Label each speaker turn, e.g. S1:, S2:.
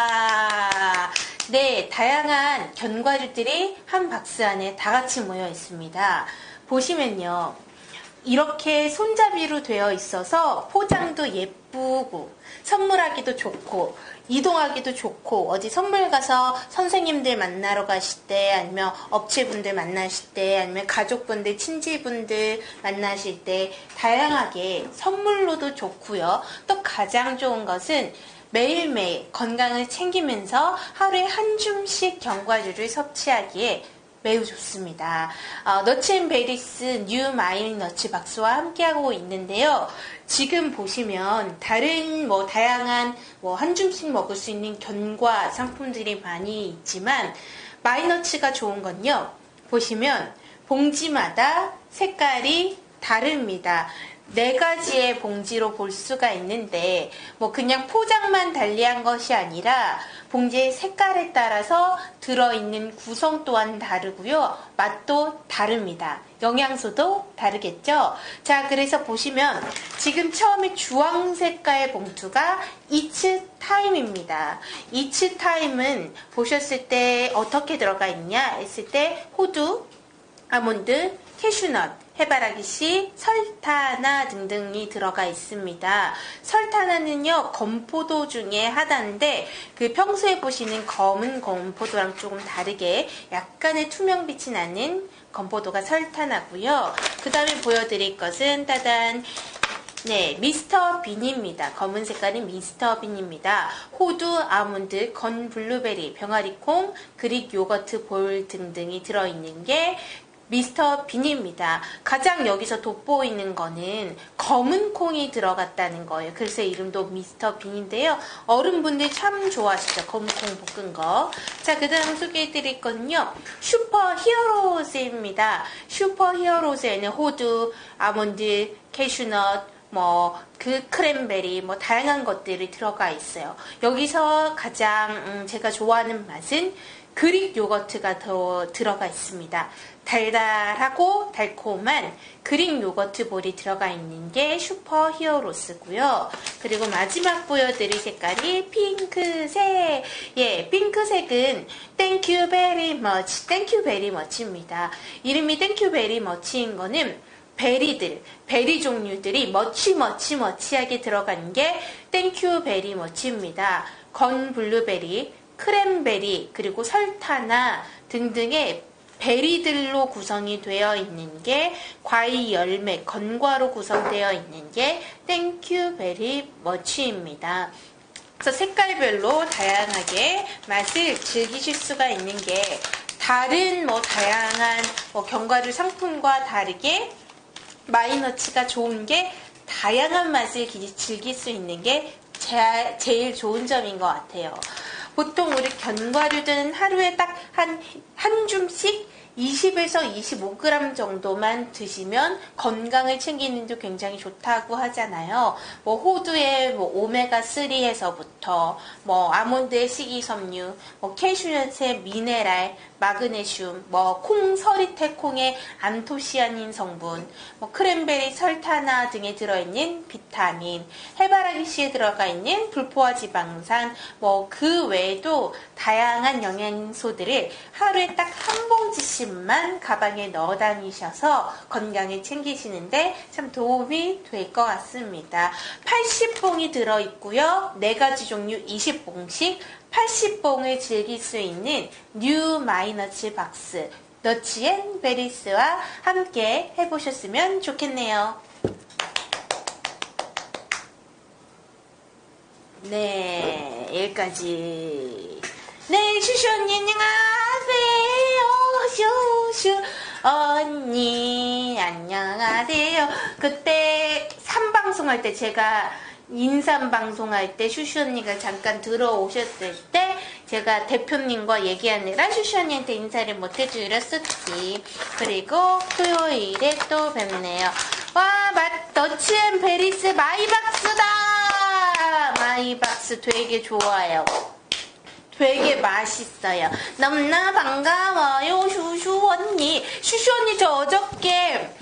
S1: 아, 네, 다양한 견과류들이 한 박스 안에 다 같이 모여 있습니다. 보시면요. 이렇게 손잡이로 되어 있어서 포장도 예쁘고 선물하기도 좋고 이동하기도 좋고 어디 선물 가서 선생님들 만나러 가실 때 아니면 업체분들 만나실 때 아니면 가족분들 친지분들 만나실 때 다양하게 선물로도 좋고요. 또 가장 좋은 것은 매일매일 건강을 챙기면서 하루에 한 줌씩 견과류를 섭취하기에 매우 좋습니다. 어, 너츠앤베리스 뉴 마일 너츠 박스와 함께하고 있는데요. 지금 보시면 다른 뭐 다양한 뭐 한 줌씩 먹을 수 있는 견과 상품들이 많이 있지만 마이너츠가 좋은 건요. 보시면 봉지마다 색깔이 다릅니다. 네 가지의 봉지로 볼 수가 있는데 뭐 그냥 포장만 달리한 것이 아니라 봉지의 색깔에 따라서 들어있는 구성 또한 다르고요. 맛도 다릅니다. 영양소도 다르겠죠? 자, 그래서 보시면 지금 처음에 주황 색깔 봉투가 이츠 타임입니다. 이츠 타임은 보셨을 때 어떻게 들어가 있냐 했을 때 호두, 아몬드, 캐슈넛, 해바라기 씨, 설타나 등등이 들어가 있습니다. 설타나는요, 건포도 중에 하나인데, 그 평소에 보시는 검은 건포도랑 조금 다르게 약간의 투명빛이 나는 건포도가 설타나고요. 그 다음에 보여드릴 것은 따단, 네, 미스터 빈입니다. 검은 색깔은 미스터 빈입니다. 호두, 아몬드, 건 블루베리, 병아리콩, 그릭 요거트 볼 등등이 들어있는 게 미스터 빈입니다. 가장 여기서 돋보이는 거는 검은 콩이 들어갔다는 거예요. 그래서 이름도 미스터 빈인데요. 어른분들 참 좋아하시죠. 검은 콩 볶은 거. 자, 그 다음 소개해 드릴 건요. 슈퍼 히어로즈입니다. 슈퍼 히어로즈에는 호두, 아몬드, 캐슈넛, 뭐, 그 크랜베리, 뭐, 다양한 것들이 들어가 있어요. 여기서 가장, 음, 제가 좋아하는 맛은 그릭 요거트가 더 들어가 있습니다. 달달하고 달콤한 그릭 요거트 볼이 들어가 있는 게 슈퍼 히어로스고요. 그리고 마지막 보여드릴 색깔이 핑크색. 예, 핑크색은 very much, Thank you very much입니다. 이름이 you very much인 거는 베리들, 베리 종류들이 머치 머치 머치하게 들어간 게 땡큐 베리 머치입니다. 건 블루베리, 크랜베리, 그리고 설타나 등등의 베리들로 구성이 되어 있는 게 과일 열매, 건과로 구성되어 있는 게 땡큐 베리 머치입니다. 그래서 색깔별로 다양하게 맛을 즐기실 수가 있는 게 다른 뭐 다양한 뭐 견과류 상품과 다르게 마이너치가 좋은 게 다양한 맛을 즐길 수 있는 게 제, 제일 좋은 점인 것 같아요. 보통 우리 견과류들은 하루에 딱 한, 한 줌씩 20에서 25g 정도만 드시면 건강을 챙기는 데 굉장히 좋다고 하잖아요. 뭐 호두의 뭐 오메가3에서부터 뭐 아몬드의 식이섬유, 뭐 캐슈넛의 미네랄, 마그네슘, 뭐 콩, 서리태 콩의 안토시아닌 성분, 뭐 크랜베리, 설타나 등에 들어있는 비타민, 해바라기 씨에 들어가 있는 불포화 지방산, 뭐 그 외에도 다양한 영양소들을 하루에 딱 한 봉지씩 만 가방에 넣어 다니셔서 건강을 챙기시는데 참 도움이 될 것 같습니다. 80봉이 들어있고요. 4가지 종류 20봉씩 80봉을 즐길 수 있는 뉴 마이너츠 박스 너치앤 베리스와 함께 해보셨으면 좋겠네요. 네, 여기까지. 네, 슈슈 언니 안녕하세요. 슈슈 언니 안녕하세요. 그때 3방송할 때 제가 인삼 방송할 때 슈슈 언니가 잠깐 들어오셨을 때 제가 대표님과 얘기하느라 슈슈 언니한테 인사를 못 해드렸었지. 그리고 토요일에 또 뵙네요. 와, 맛, 더치앤 베리스 마이박스다! 마이박스 되게 좋아요. 되게 맛있어요. 너무나 반가워요, 슈슈 언니. 슈슈 언니 저 어저께